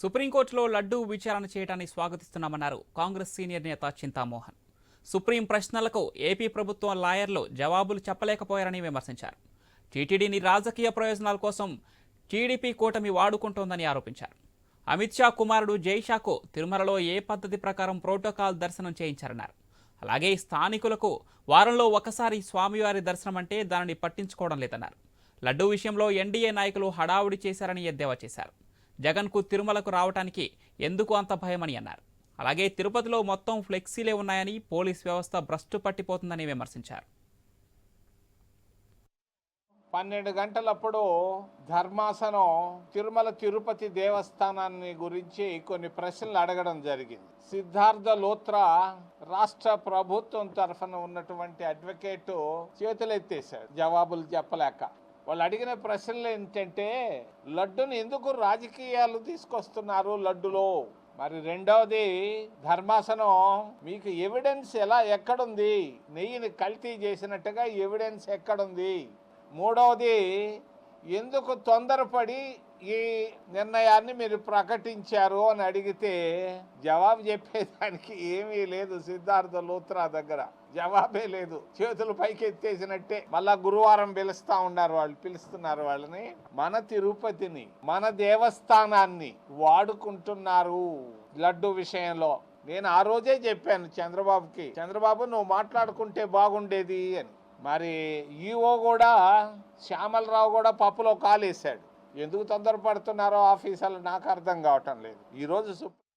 సుప్రీంకోర్టులో లడ్డూ విచారణ చేయడాన్ని స్వాగతిస్తున్నామన్నారు కాంగ్రెస్ సీనియర్ నేత చింతామోహన్. సుప్రీం ప్రశ్నలకు ఏపీ ప్రభుత్వం లాయర్లు జవాబులు చెప్పలేకపోయారని విమర్శించారు. టీటీడీని రాజకీయ ప్రయోజనాల కోసం టీడీపీ కూటమి వాడుకుంటోందని ఆరోపించారు. అమిత్ షా కుమారుడు జైషాకు తిరుమలలో ఏ పద్ధతి ప్రకారం ప్రోటోకాల్ దర్శనం చేయించారన్నారు. అలాగే స్థానికులకు వారంలో ఒకసారి స్వామివారి దర్శనం అంటే దానిని పట్టించుకోవడం లేదన్నారు. లడ్డూ విషయంలో ఎన్డీఏ నాయకులు హడావుడి చేశారని ఎద్దేవా చేశారు. జగన్కు తిరుమలకు రావటానికి ఎందుకు అంత భయమని అన్నారు. అలాగే తిరుపతిలో మొత్తం ఫ్లెక్సీలే ఉన్నాయని పోలీస్ వ్యవస్థ భ్రష్టు పట్టిపోతుందని విమర్శించారు. పన్నెండు గంటలప్పుడు ధర్మాసనం తిరుమల తిరుపతి దేవస్థానాన్ని గురించి కొన్ని ప్రశ్నలు అడగడం జరిగింది. సిద్ధార్థ లోత్రా రాష్ట్ర ప్రభుత్వం తరఫున ఉన్నటువంటి అడ్వకేటు చేతులెత్తేశాడు. జవాబులు చెప్పలేక. వాళ్ళు అడిగిన ప్రశ్నలు ఏంటంటే లడ్డుని ఎందుకు రాజకీయాలు తీసుకొస్తున్నారు లడ్డులో? మరి రెండవది ధర్మాసనం మీకు ఎవిడెన్స్ ఎలా ఎక్కడుంది? నెయ్యిని కల్తీ చేసినట్టుగా ఎవిడెన్స్ ఎక్కడుంది? మూడవది ఎందుకు తొందరపడి ఈ నిర్ణయాన్ని మీరు ప్రకటించారు అని అడిగితే జవాబు చెప్పేదానికి ఏమీ లేదు సిద్ధార్థ లూత్రా దగ్గర. జవాబే లేదు. చేతులు పైకి ఎత్తేసినట్టే మళ్ళా గురువారం పిలుస్తా ఉన్నారు వాళ్ళు పిలుస్తున్నారు వాళ్ళని. మన తిరుపతిని మన దేవస్థానాన్ని వాడుకుంటున్నారు లడ్డు విషయంలో. నేను ఆ రోజే చెప్పాను చంద్రబాబుకి చంద్రబాబు నువ్వు మాట్లాడుకుంటే బాగుండేది అని. మరి ఈఓ కూడా శ్యామలరావు కూడా పప్పులో కాలేశాడు. ఎందుకు తొందరపడుతున్నారో ఆఫీసర్లు నాకు అర్థం కావటం లేదు. ఈరోజు సుప్రీం